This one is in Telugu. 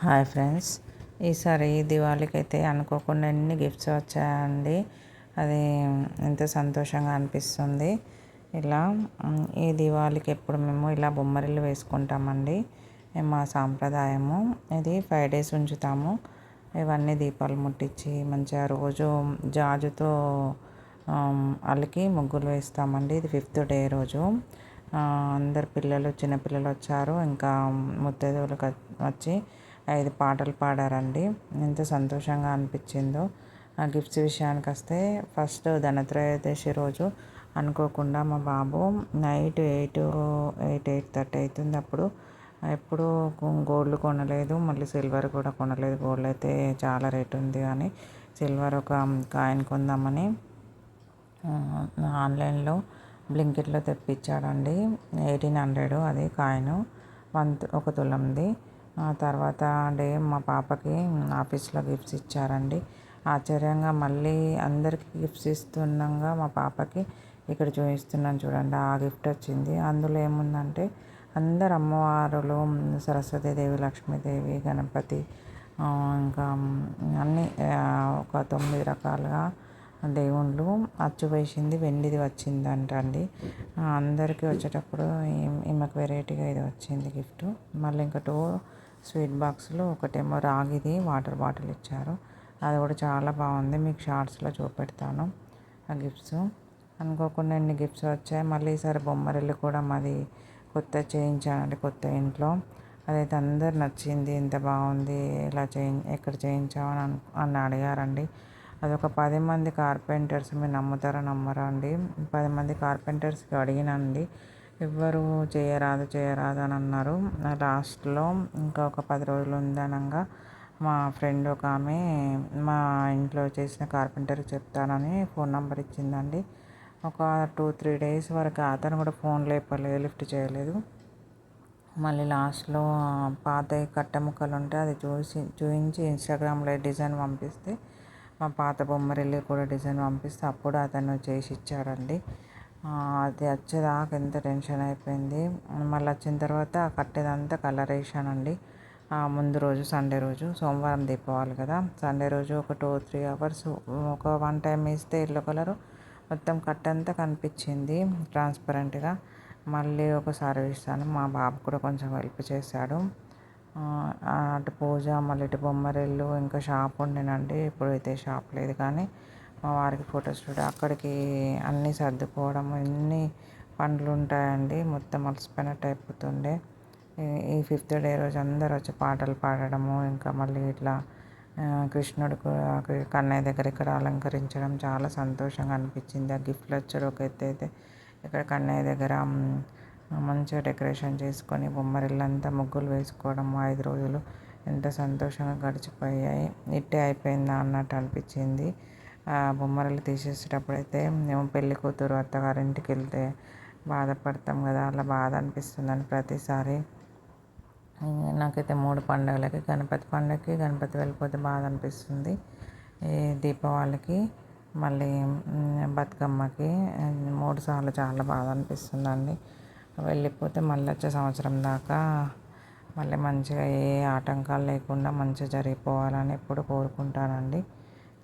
Hi friends. ఈసారి దివాళీకి అయితే అనుకోకుండా ఎన్ని గిఫ్ట్స్ వచ్చాయండి. అది ఎంత సంతోషంగా అనిపిస్తుంది. ఇలా ఈ దివాళీకి ఎప్పుడు మేము ఇలా బొమ్మరిల్లు వేసుకుంటామండి. మా సాంప్రదాయము. ఇది ఫైవ్ డేస్ ఉంచుతాము. ఇవన్నీ దీపాలు ముట్టించి మంచిగా రోజు జాజుతో అలికి ముగ్గులు వేస్తామండి. ఇది ఫిఫ్త్ డే రోజు. అందరు పిల్లలు చిన్నపిల్లలు వచ్చారు. ఇంకా ముత్తైదువులు వచ్చి ఐదు పాటలు పాడారండి. ఎంత సంతోషంగా అనిపించిందో. ఆ గిఫ్ట్స్ విషయానికి వస్తే ఫస్ట్ ధనత్రయోదశి రోజు అనుకోకుండా మా బాబు night eight eight eight thirty అవుతుంది అప్పుడు. ఎప్పుడు గోల్డ్ కొనలేదు మళ్ళీ సిల్వర్ కూడా కొనలేదు. గోల్డ్ అయితే చాలా రేట్ ఉంది కానీ సిల్వర్ ఒక కాయిన్ కొందామని ఆన్లైన్లో బ్లింకెట్లో తెప్పించాడండి. ఎయిటీన్ హండ్రెడ్ అది కాయిన్. వన్ ఒక తులంది. తర్వాత డే మా పాపకి ఆఫీస్లో గిఫ్ట్స్ ఇచ్చారండి. ఆశ్చర్యంగా మళ్ళీ అందరికీ గిఫ్ట్స్ ఇస్తుండగా మా పాపకి ఇక్కడ చూపిస్తున్నాను చూడండి ఆ గిఫ్ట్ వచ్చింది. అందులో ఏముందంటే అందరు అమ్మవారులు సరస్వతీదేవి లక్ష్మీదేవి గణపతి ఇంకా అన్నీ ఒక తొమ్మిది రకాలుగా దేవుళ్ళు అచ్చు వేసింది వెండిది వచ్చిందంట అండి అందరికీ వచ్చేటప్పుడు ఈమెకు వెరైటీగా ఇది వచ్చింది గిఫ్ట్. మళ్ళీ ఇంకా టూ స్వీట్ బాక్స్లో ఒకటేమో రాగిది వాటర్ బాటిల్ ఇచ్చారు. అది కూడా చాలా బాగుంది. మీకు షార్ట్స్లో చూపెడతాను. ఆ గిఫ్ట్స్. అనుకోకుండా ఎన్ని గిఫ్ట్స్ వచ్చాయి. మళ్ళీ ఈసారి బొమ్మరిల్లు కూడా మాది కొత్త చేయించానండి కొత్త ఇంట్లో. అదైతే అందరు నచ్చింది. ఇంత బాగుంది. ఇలా చేయి ఎక్కడ చేయించామని అని అని అడిగారండి. అది ఒక పది మంది కార్పెంటర్స్. మీరు నమ్ముతారా నమ్మరా అండి? పది మంది కార్పెంటర్స్కి అడిగినండి. ఎవ్వరు చేయరాదు చేయరాదు అని అన్నారు. లాస్ట్లో ఇంకా ఒక పది రోజులు ఉందనగా మా ఫ్రెండ్ ఒక ఆమె మా ఇంట్లో చేసిన కార్పెంటర్ చెప్తానని ఫోన్ నెంబర్ ఇచ్చిందండి. ఒక టూ త్రీ డేస్ వరకు అతను కూడా ఫోన్ లేపలేదు లిఫ్ట్ చేయలేదు. మళ్ళీ లాస్ట్లో పాత కట్ట ముక్కలు ఉంటే అది చూసి చూపించి ఇన్స్టాగ్రామ్లో డిజైన్ పంపిస్తే మా పాత బొమ్మరిల్లు కూడా డిజైన్ పంపిస్తే అప్పుడు అతను చేసి ఇచ్చాడండి. అది వచ్చేదాకా ఎంత టెన్షన్ అయిపోయింది. మళ్ళీ వచ్చిన తర్వాత కట్టేదంతా కలర్ వేసానండి ముందు రోజు సండే రోజు సోమవారం దీపావళి కదా. సండే రోజు ఒక టూ త్రీ అవర్స్ ఒక వన్ టైం వేస్తే ఎల్లో కలరు మొత్తం కట్టంతా కనిపించింది ట్రాన్స్పరెంట్గా మళ్ళీ ఒకసారి ఇస్తాను మా బాబు కూడా కొంచెం హెల్ప్ చేశాడు. అటు పూజ మళ్ళీ ఇటు బొమ్మరిల్లు ఇంకా షాప్ ఉండినండి. ఇప్పుడైతే షాప్ లేదు కానీ మా వారికి ఫోటో స్టూడియో అక్కడికి అన్నీ సర్దుకోవడం ఎన్ని పనులు ఉంటాయండి మొత్తం అలసిపోయినట్టు అయిపోతుండే. ఈ ఫిఫ్త్ డే రోజు అందరు వచ్చి పాటలు పాడడము ఇంకా మళ్ళీ ఇట్లా కృష్ణుడు కన్నయ్య దగ్గర ఇక్కడ అలంకరించడం చాలా సంతోషంగా అనిపించింది. ఆ గిఫ్ట్లు వచ్చాడు ఒక ఎత్తు అయితే. ఇక్కడ కన్నయ్య దగ్గర మంచిగా డెకరేషన్ చేసుకొని బొమ్మరిల్లంతా ముగ్గులు వేసుకోవడం ఐదు రోజులు. ఎంత సంతోషంగా గడిచిపోయాయి. ఇట్టే అయిపోయిందా అన్నట్టు అనిపించింది. బొమ్మరలు తీసేసేటప్పుడు అయితే మేము పెళ్ళి కూతురు అత్తగారింటికి వెళ్తే బాధపడతాం కదా అలా బాధ అనిపిస్తుందని ప్రతిసారి. నాకైతే మూడు పండుగలకి గణపతి పండుగకి గణపతి వెళ్ళిపోతే బాధ అనిపిస్తుంది. దీపావళికి మళ్ళీ బతుకమ్మకి మూడు సార్లు చాలా బాధ అనిపిస్తుందండి. వెళ్ళిపోతే మళ్ళీ వచ్చే సంవత్సరం దాకా మళ్ళీ మంచిగా ఏ ఆటంకాలు లేకుండా మంచిగా జరిగిపోవాలని ఎప్పుడు కోరుకుంటానండి.